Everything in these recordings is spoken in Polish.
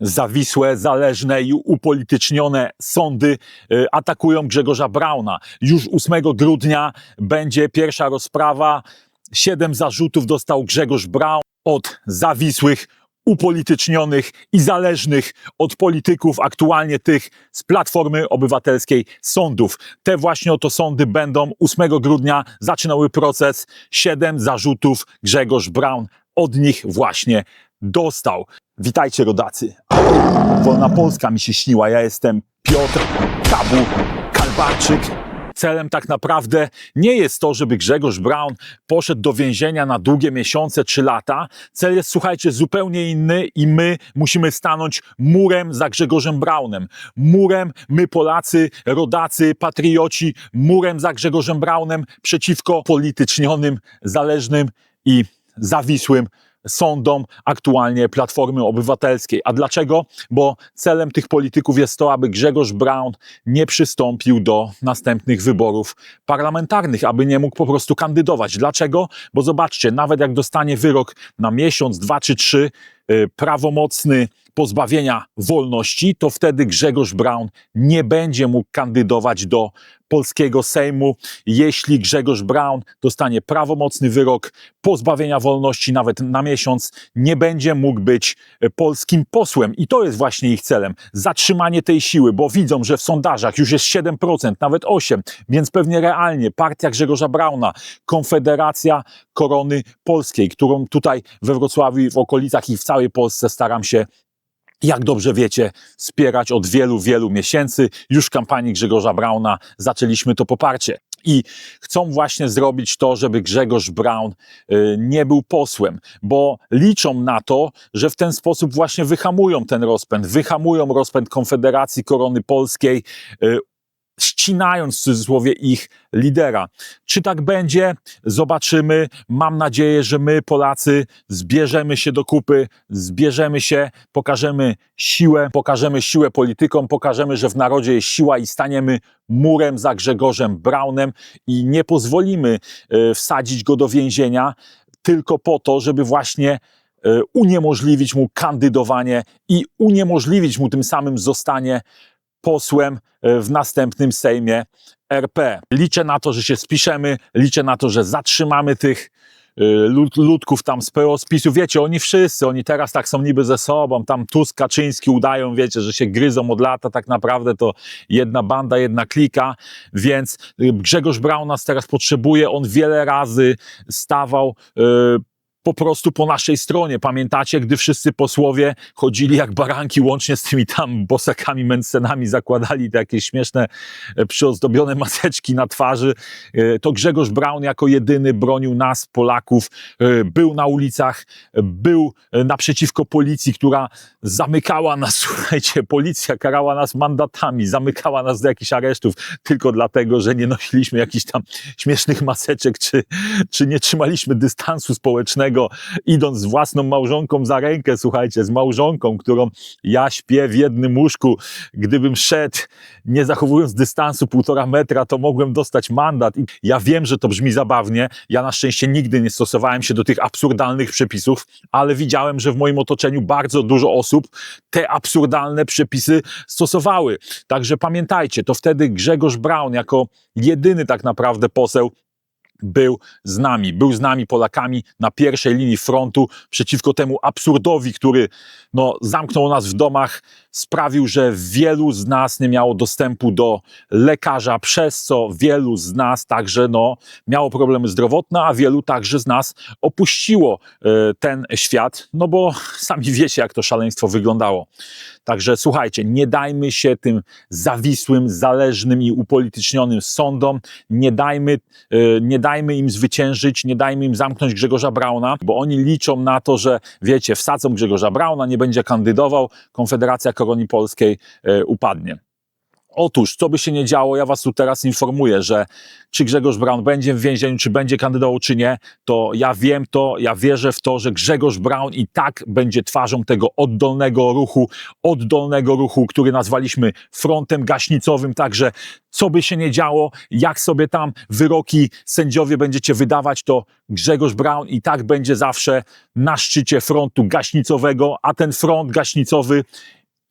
zawisłe, zależne i upolitycznione sądy y, atakują Grzegorza Brauna. Już 8 grudnia będzie pierwsza rozprawa. Siedem zarzutów dostał Grzegorz Braun od zawisłych, upolitycznionych i zależnych od polityków, aktualnie tych z Platformy Obywatelskiej sądów. Te właśnie oto sądy będą 8 grudnia zaczynały proces. Siedem zarzutów Grzegorz Braun od nich właśnie dostał. Witajcie rodacy. Wolna Polska mi się śniła. Ja jestem Piotr Kabu Kalbarczyk. Celem tak naprawdę nie jest to, żeby Grzegorz Braun poszedł do więzienia na długie miesiące czy lata. Cel jest, słuchajcie, zupełnie inny i my musimy stanąć murem za Grzegorzem Braunem. Murem, my Polacy, rodacy, patrioci, murem za Grzegorzem Braunem przeciwko politycznionym, zależnym i zawisłym sądom aktualnie Platformy Obywatelskiej. A dlaczego? Bo celem tych polityków jest to, aby Grzegorz Braun nie przystąpił do następnych wyborów parlamentarnych, aby nie mógł po prostu kandydować. Dlaczego? Bo zobaczcie, nawet jak dostanie wyrok na miesiąc, dwa czy trzy, y, prawomocny pozbawienia wolności, to wtedy Grzegorz Braun nie będzie mógł kandydować do polskiego Sejmu. Jeśli Grzegorz Braun dostanie prawomocny wyrok pozbawienia wolności nawet na miesiąc, nie będzie mógł być polskim posłem. I to jest właśnie ich celem. Zatrzymanie tej siły, bo widzą, że w sondażach już jest 7%, nawet 8%, więc pewnie realnie partia Grzegorza Brauna, Konfederacja Korony Polskiej, którą tutaj we Wrocławiu w okolicach i w całej Polsce staram się jak dobrze wiecie, wspierać od wielu, wielu miesięcy. Już w kampanii Grzegorza Brauna zaczęliśmy to poparcie. I chcą właśnie zrobić to, żeby Grzegorz Braun y, nie był posłem, bo liczą na to, że w ten sposób właśnie wyhamują ten rozpęd, wyhamują rozpęd Konfederacji Korony Polskiej, y, ścinając w cudzysłowie ich lidera. Czy tak będzie? Zobaczymy. Mam nadzieję, że my, Polacy, zbierzemy się do kupy, zbierzemy się, pokażemy siłę, pokażemy siłę politykom, pokażemy, że w narodzie jest siła i staniemy murem za Grzegorzem Braunem i nie pozwolimy e, wsadzić go do więzienia tylko po to, żeby właśnie e, uniemożliwić mu kandydowanie i uniemożliwić mu tym samym zostanie posłem e, w następnym Sejmie RP. Liczę na to, że się spiszemy, liczę na to, że zatrzymamy tych e, lud, ludków tam z PO spisu. Wiecie, oni wszyscy, oni teraz tak są niby ze sobą, tam Tusk, Kaczyński udają, wiecie, że się gryzą od lata, tak naprawdę to jedna banda, jedna klika, więc e, Grzegorz Braun nas teraz potrzebuje, on wiele razy stawał yy, po prostu po naszej stronie. Pamiętacie, gdy wszyscy posłowie chodzili jak baranki, łącznie z tymi tam bosakami, mencenami, zakładali te jakieś śmieszne, e, przyozdobione maseczki na twarzy, e, to Grzegorz Braun jako jedyny bronił nas, Polaków, e, był na ulicach, był naprzeciwko policji, która zamykała nas, słuchajcie, policja karała nas mandatami, zamykała nas do jakichś aresztów, tylko dlatego, że nie nosiliśmy jakichś tam śmiesznych maseczek, czy, czy nie trzymaliśmy dystansu społecznego, idąc z własną małżonką za rękę, słuchajcie, z małżonką, którą ja śpię w jednym łóżku. Gdybym szedł, nie zachowując dystansu półtora metra, to mogłem dostać mandat. I ja wiem, że to brzmi zabawnie. Ja na szczęście nigdy nie stosowałem się do tych absurdalnych przepisów, ale widziałem, że w moim otoczeniu bardzo dużo osób te absurdalne przepisy stosowały. Także pamiętajcie, to wtedy Grzegorz Braun jako jedyny tak naprawdę poseł był z nami, był z nami Polakami na pierwszej linii frontu przeciwko temu absurdowi, który no, zamknął nas w domach, sprawił, że wielu z nas nie miało dostępu do lekarza, przez co wielu z nas także no, miało problemy zdrowotne, a wielu także z nas opuściło e, ten świat, no bo sami wiecie, jak to szaleństwo wyglądało. Także słuchajcie, nie dajmy się tym zawisłym, zależnym i upolitycznionym sądom, nie dajmy, e, nie dajmy im zwyciężyć, nie dajmy im zamknąć Grzegorza Brauna, bo oni liczą na to, że wiecie, wsadzą Grzegorza Brauna, nie będzie kandydował, Konfederacja Koroni Polskiej e, upadnie. Otóż, co by się nie działo, ja was tu teraz informuję, że czy Grzegorz Braun będzie w więzieniu, czy będzie kandydował, czy nie, to ja wiem to, ja wierzę w to, że Grzegorz Braun i tak będzie twarzą tego oddolnego ruchu, oddolnego ruchu, który nazwaliśmy frontem gaśnicowym, także co by się nie działo, jak sobie tam wyroki sędziowie będziecie wydawać, to Grzegorz Braun i tak będzie zawsze na szczycie frontu gaśnicowego, a ten front gaśnicowy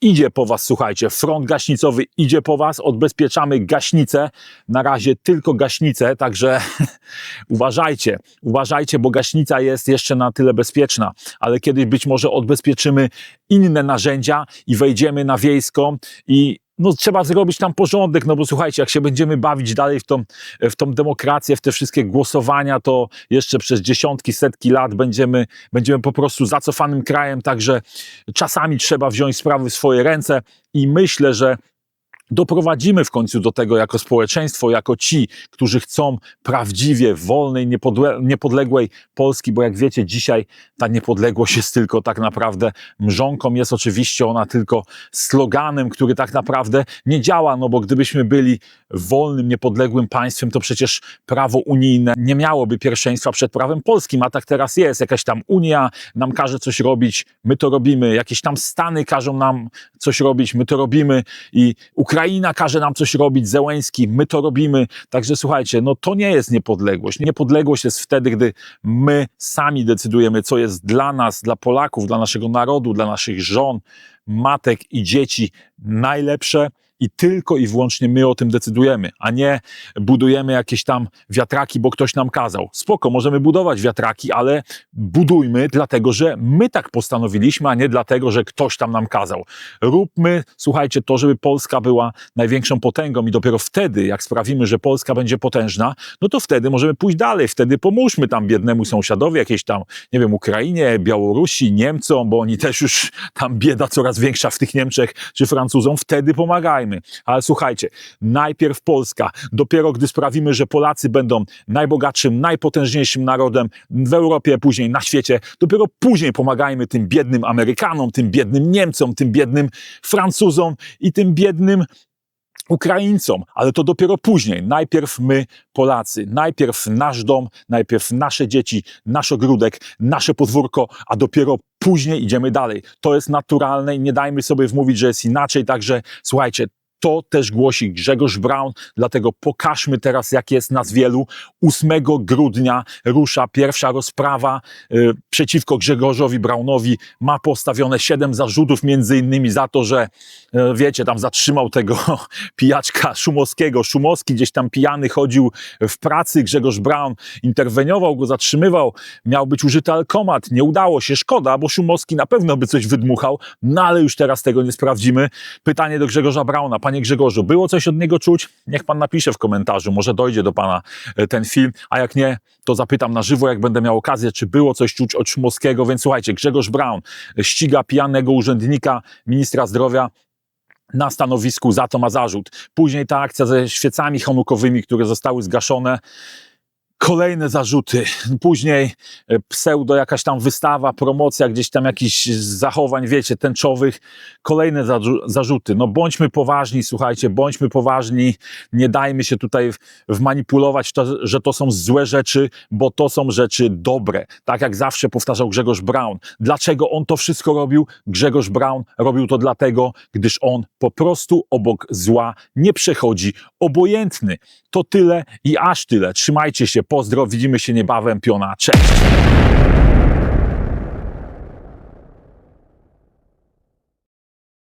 idzie po was, słuchajcie, front gaśnicowy idzie po was, odbezpieczamy gaśnicę, na razie tylko gaśnicę, także uważajcie, uważajcie, bo gaśnica jest jeszcze na tyle bezpieczna, ale kiedyś być może odbezpieczymy inne narzędzia i wejdziemy na wiejską i no, trzeba zrobić tam porządek, no bo słuchajcie, jak się będziemy bawić dalej w tą, w tą demokrację, w te wszystkie głosowania, to jeszcze przez dziesiątki, setki lat będziemy, będziemy po prostu zacofanym krajem, także czasami trzeba wziąć sprawy w swoje ręce i myślę, że doprowadzimy w końcu do tego jako społeczeństwo, jako ci, którzy chcą prawdziwie wolnej, niepodle niepodległej Polski, bo jak wiecie, dzisiaj ta niepodległość jest tylko tak naprawdę mrzonką, jest oczywiście ona tylko sloganem, który tak naprawdę nie działa, no bo gdybyśmy byli wolnym, niepodległym państwem, to przecież prawo unijne nie miałoby pierwszeństwa przed prawem polskim, a tak teraz jest. Jakaś tam Unia nam każe coś robić, my to robimy. Jakieś tam Stany każą nam coś robić, my to robimy i Ukraina każe nam coś robić, Zełęński, my to robimy. Także słuchajcie, no to nie jest niepodległość. Niepodległość jest wtedy, gdy my sami decydujemy, co jest dla nas, dla Polaków, dla naszego narodu, dla naszych żon, matek i dzieci najlepsze i tylko i wyłącznie my o tym decydujemy, a nie budujemy jakieś tam wiatraki, bo ktoś nam kazał. Spoko, możemy budować wiatraki, ale budujmy dlatego, że my tak postanowiliśmy, a nie dlatego, że ktoś tam nam kazał. Róbmy, słuchajcie, to, żeby Polska była największą potęgą i dopiero wtedy, jak sprawimy, że Polska będzie potężna, no to wtedy możemy pójść dalej, wtedy pomóżmy tam biednemu sąsiadowi, jakiejś tam, nie wiem, Ukrainie, Białorusi, Niemcom, bo oni też już tam bieda coraz większa w tych Niemczech, czy Francuzom, wtedy Ale słuchajcie, najpierw Polska, dopiero gdy sprawimy, że Polacy będą najbogatszym, najpotężniejszym narodem w Europie, później na świecie, dopiero później pomagajmy tym biednym Amerykanom, tym biednym Niemcom, tym biednym Francuzom i tym biednym Ukraińcom, ale to dopiero później. Najpierw my, Polacy, najpierw nasz dom, najpierw nasze dzieci, nasz ogródek, nasze podwórko, a dopiero później idziemy dalej. To jest naturalne i nie dajmy sobie wmówić, że jest inaczej. Także słuchajcie, to też głosi Grzegorz Braun, dlatego pokażmy teraz, jak jest nas wielu. 8 grudnia rusza pierwsza rozprawa y, przeciwko Grzegorzowi Braunowi. Ma postawione siedem zarzutów, między innymi za to, że y, wiecie, tam zatrzymał tego pijaczka Szumowskiego. Szumowski gdzieś tam pijany chodził w pracy, Grzegorz Braun interweniował go, zatrzymywał. Miał być użyty alkomat. Nie udało się, szkoda, bo Szumowski na pewno by coś wydmuchał, no ale już teraz tego nie sprawdzimy. Pytanie do Grzegorza Brauna. Panie Grzegorzu, było coś od niego czuć? Niech pan napisze w komentarzu, może dojdzie do pana e, ten film, a jak nie, to zapytam na żywo, jak będę miał okazję, czy było coś czuć od Szumowskiego. Więc słuchajcie, Grzegorz Braun ściga pijanego urzędnika ministra zdrowia na stanowisku, za to ma zarzut. Później ta akcja ze świecami chonukowymi, które zostały zgaszone, Kolejne zarzuty, później e, pseudo jakaś tam wystawa, promocja gdzieś tam jakichś zachowań, wiecie, tęczowych, kolejne zarzu- zarzuty. No bądźmy poważni, słuchajcie, bądźmy poważni, nie dajmy się tutaj wmanipulować, to, że to są złe rzeczy, bo to są rzeczy dobre. Tak jak zawsze powtarzał Grzegorz Braun. Dlaczego on to wszystko robił? Grzegorz Braun robił to dlatego, gdyż on po prostu obok zła nie przechodzi obojętny. To tyle i aż tyle. Trzymajcie się, pozdro, widzimy się niebawem, piona, cześć!